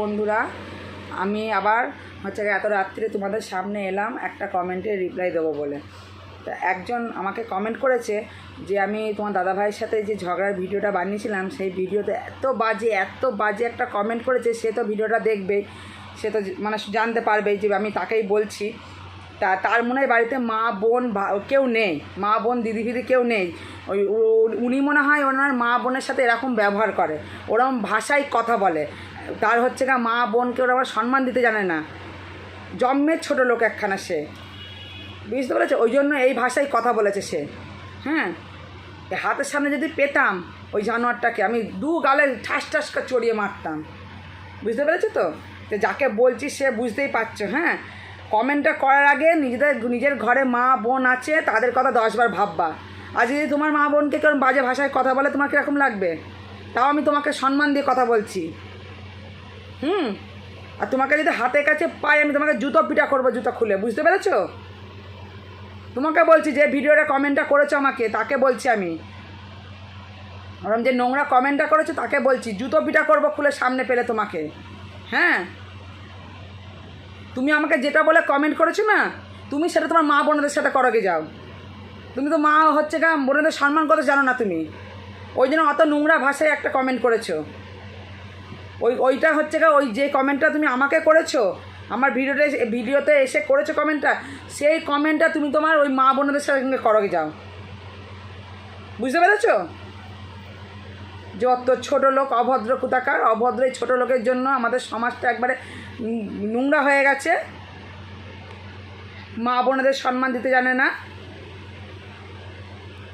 বন্ধুরা, আমি আবার হচ্ছে এত রাত্রে তোমাদের সামনে এলাম, একটা কমেন্টে রিপ্লাই দেবো বলে। তা একজন আমাকে কমেন্ট করেছে যে আমি তোমার দাদাভাইয়ের সাথে যে ঝগড়ার ভিডিওটা বানিয়েছিলাম, সেই ভিডিওতে এত বাজে এত বাজে একটা কমেন্ট করেছে, সে তো ভিডিওটা দেখবে, সে তো মানে জানতে পারবে যে আমি তাকেই বলছি। তা তার মনে হয় বাড়িতে মা, বোন কেউ নেই, মা, বোন, দিদি, ফিদি কেউ নেই। ওই উনি মনে হয় ওনার মা, বোনের সাথে এরকম ব্যবহার করে ওরকম ভাষায় কথা বলে। তার হচ্ছে গা মা বোনকে ওরা আবার সম্মান দিতে জানে না। জন্মের ছোট লোক একখানা সে। বুঝতে পেরেছে? ওই জন্য এই ভাষায় কথা বলেছে সে। হ্যাঁ? হাতের সামনে যদি পেতাম ওই জানোয়ারটাকে, আমি দু গালে ঠাস ঠাস করে চড়িয়ে মারতাম। বুঝতে পেরেছ তো? যাকে বলছি সে বুঝতেই পারছ হ্যাঁ? কমেন্টটা করার আগে নিজেদের, নিজের ঘরে মা বোন আছে, তাদের কথা দশবার ভাববা। আর যদি তোমার মা বোনকে কেউ বাজে ভাষায় কথা বলে, তোমার কীরকম লাগবে? তাও আমি তোমাকে সম্মান দিয়ে কথা বলছি। হুম। আর তোমাকে যদি হাতের কাছে পাই, আমি তোমাকে জুতো পিটা করব, জুতো খুলে, বুঝতে পেরেছ? তোমাকে বলছি যে ভিডিওটা কমেন্টটা করেছ আমাকে, তাকে বলছি আমি। ওরম যে নোংরা কমেন্টটা করেছ, তাকে বলছি, জুতো পিটা করব, খুলে সামনে পেলে তোমাকে। হ্যাঁ? তুমি আমাকে যেটা বলে কমেন্ট করেছ না, তুমি সেটা তোমার মা বোনদের সাথে করগে যাও। তুমি তো মা হচ্ছে গা, বোনদের সম্মান করতে জানো না তুমি? ওই জন্য অত নোংরা ভাষায় একটা কমেন্ট করেছ। ওই, ওইটা হচ্ছে গা, ওই যে কমেন্টটা তুমি আমাকে করেছ, আমার ভিডিওতে ভিডিওতে এসে করেছ কমেন্টটা সেই কমেন্টটা তুমি তোমার ওই মা বোনদের সঙ্গে করগে যাও। বুঝতে পেরেছ? যত ছোট লোক অভদ্র কুতাকার, অভদ্র এই ছোটো লোকের জন্য আমাদের সমাজটা একবারে নোংরা হয়ে গেছে। মা বোনেদের সম্মান দিতে জানে না।